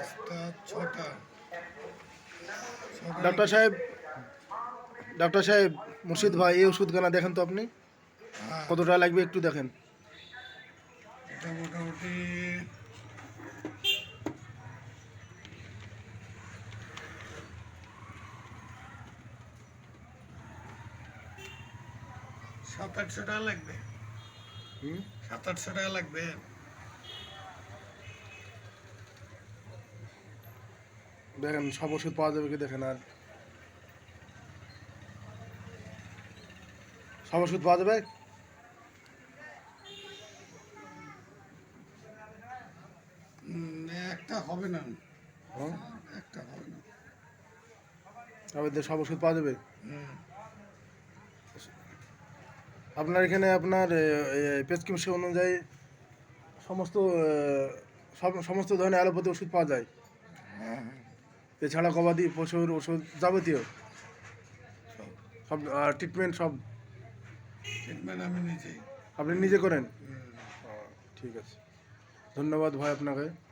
পাঁচটা ছটা। ছটা ডাক্তার সাহেব ডাক্তার সাহেব মুর্শিদ ভাই এই ওষুধ কেনা দেখেন তো আপনি? হ্যাঁ, কত টাকা লাগবে একটু দেখেন। মোটামুটি সাত আটশো টাকা লাগবে। হুম? সাত আটশো টাকা লাগবে। দেখেন সব ওষুধ পাওয়া যাবে কি দেখেন আর। সব ওষুধ পাওয়া যাবে? একটা হবে না। হ্যাঁ? একটা হবে না। আমাদের সব ওষুধ পাওয়া যাবে? আপনার এখানে আপনার প্রেসক্রিপশন অনুযায়ী সমস্ত সমস্ত ধরনের অ্যালোপ্যাথি ওষুধ পাওয়া যায়? হ্যাঁ হ্যাঁ। এছাড়া গবাদি পশুর ওষুধ যাবতীয় সব সব ট্রিটমেন্ট সব? ট্রিটমেন্ট আমি নিজেই। আপনি নিজে করেন। ঠিক আছে। ধন্যবাদ ভাই আপনাকে।